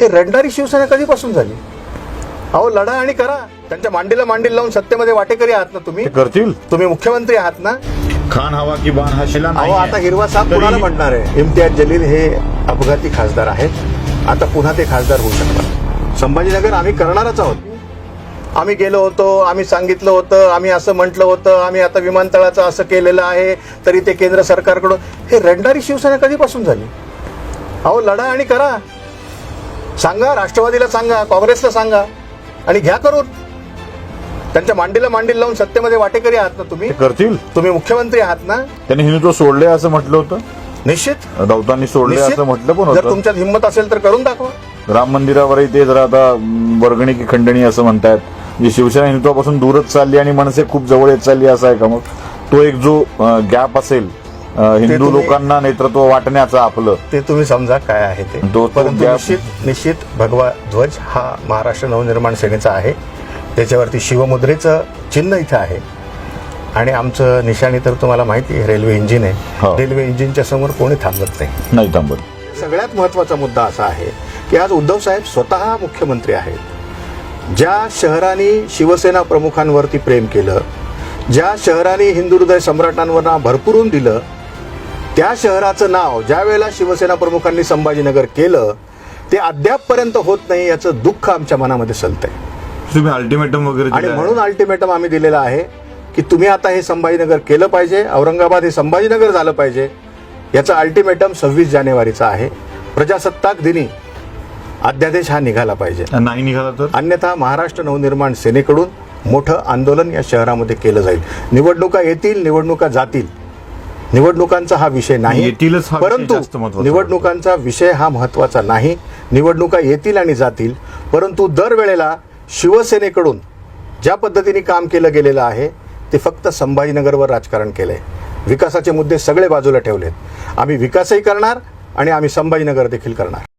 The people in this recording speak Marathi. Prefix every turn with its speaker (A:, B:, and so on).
A: हे रडणारी शिवसेना कधीपासून झाली? अहो लढा आणि करा. त्यांच्या मांडीला मांडील लावून सत्तेमध्ये वाटेकरी आहात ना तुम्ही?
B: करतील.
A: तुम्ही मुख्यमंत्री आहात ना?
B: खान हवा की बाण हा शिला
A: अहो आता हिरवा साप कुणाला म्हणणार आहे? इम्तियाज जलील हे अपघाती खासदार आहेत. आता पुन्हा ते खासदार होऊ शकतात. संभाजीनगर आम्ही करणारच आहोत. आम्ही गेलो होतो आम्ही सांगितलं होतं आम्ही असं म्हटलं होतं आम्ही आता विमानतळाचं असं केलेलं आहे तरी ते केंद्र सरकारकडून हे रडणारी शिवसेना कधीपासून झाली? अहो लढा आणि करा. सांगा राष्ट्रवादीला सांगा काँग्रेसला सांगा आणि घ्या करून. त्यांच्या मांडीला मांडील लावून सत्तेमध्ये वाटेकरी आहात ना तुम्ही?
B: करतील.
A: तुम्ही मुख्यमंत्री आहात ना?
B: त्यांनी हिंदुत्व सोडले असं म्हटलं होतं.
A: निश्चित.
B: राऊतांनी सोडले. असं म्हटलं पण
A: जर तुमच्यात हिंमत असेल तर करून दाखवा.
B: राम मंदिरावरही ते जरा आता वर्गणी की खंडणी असं म्हणतायत. म्हणजे शिवसेना हिंदुत्वापासून दूरच चालली आणि मनसे खूप जवळ येत चालली असं आहे का मग? तो एक जो गॅप असेल हिंदू लोकांना नेतृत्व वाटण्याचं आपलं.
A: ते तुम्ही समजा काय आहे ते. परंतु निश्चित निश्चित भगवा ध्वज हा महाराष्ट्र नवनिर्माण सेनेचा आहे. त्याच्यावरती शिवमुद्रेचं चिन्ह इथं आहे. आणि आमचं निशाणी तर तुम्हाला माहिती आहे रेल्वे इंजिन
B: हो.
A: आहे रेल्वे इंजिनच्या समोर कोणी थांबत नाही.
B: नाही थांबत.
A: सगळ्यात महत्त्वाचा मुद्दा असा आहे की आज उद्धव साहेब स्वतः मुख्यमंत्री आहेत. ज्या शहरांनी शिवसेना प्रमुखांवरती प्रेम केलं ज्या शहरांनी हिंदू हृदय सम्राटांवर भरपुरून दिलं त्या शहराचं नाव ज्या वेळेला शिवसेना प्रमुखांनी संभाजीनगर केलं ते अद्यापपर्यंत होत नाही याचं दुःख आमच्या मनामध्ये सलतंय.
B: तुम्ही अल्टिमेटम वगैरे
A: आणि. म्हणून अल्टिमेटम आम्ही दिलेलं आहे की तुम्ही आता हे संभाजीनगर केलं पाहिजे औरंगाबाद हे संभाजीनगर झालं पाहिजे याचा अल्टिमेटम सव्वीस जानेवारीचा आहे. प्रजासत्ताक दिनी अध्यादेश हा निघाला पाहिजे.
B: नाही निघाला तर?
A: अन्यथा महाराष्ट्र नवनिर्माण सेनेकडून मोठं आंदोलन या शहरामध्ये केलं जाईल. निवडणुका येतील निवडणुका जातील. निवडणुकांचा हा विषय नाही.
B: येतीलच विषय
A: परंतु
B: महत्त्वाचा
A: निवडणुकांचा विषय हा महत्त्वाचा नाही. निवडणुका येतील आणि जातील. परंतु दरवेळेला शिवसेनेकडून ज्या पद्धतीने काम केलं गेलेलं आहे ते फक्त संभाजीनगरवर राजकारण केलंय. विकासाचे मुद्दे सगळे बाजूला ठेवलेत. आम्ही विकासही करणार आणि आम्ही संभाजीनगर देखील करणार.